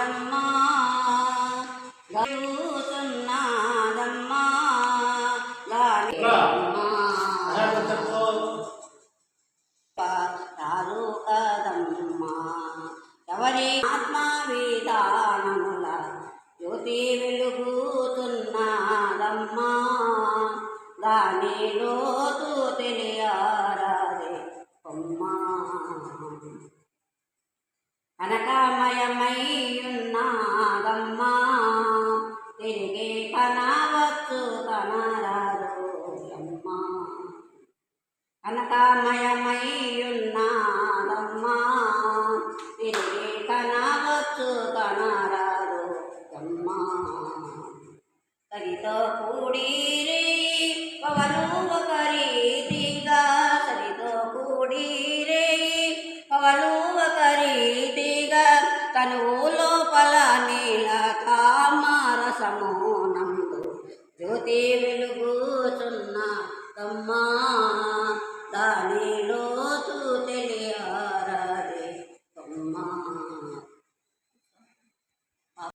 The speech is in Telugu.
గలుగుచున్నాదమ్మా గలుగుచున్నాదమ్మా గాలిమ్మా రాదు కదమ్మా ఎవరి ఆత్మ విధానముల జ్యోతి వెలుగుతున్నదమ్మా. దాని లోతు తెలియారాదే అమ్మా కనకమయమయ్యున్నాదమ్మా. తిరిగి కనవచ్చు కనరాదు అమ్మా కనకమయమయ్యున్నాదమ్మా. తిరిగి కనవచ్చు కనరాదు సరితో కూడి పవలు ఒక రీతిగా సరితో కూడిరే తనువులోపల నీల కామారసము జ్యోతి వెలుగుచున్న తమ్మా దాని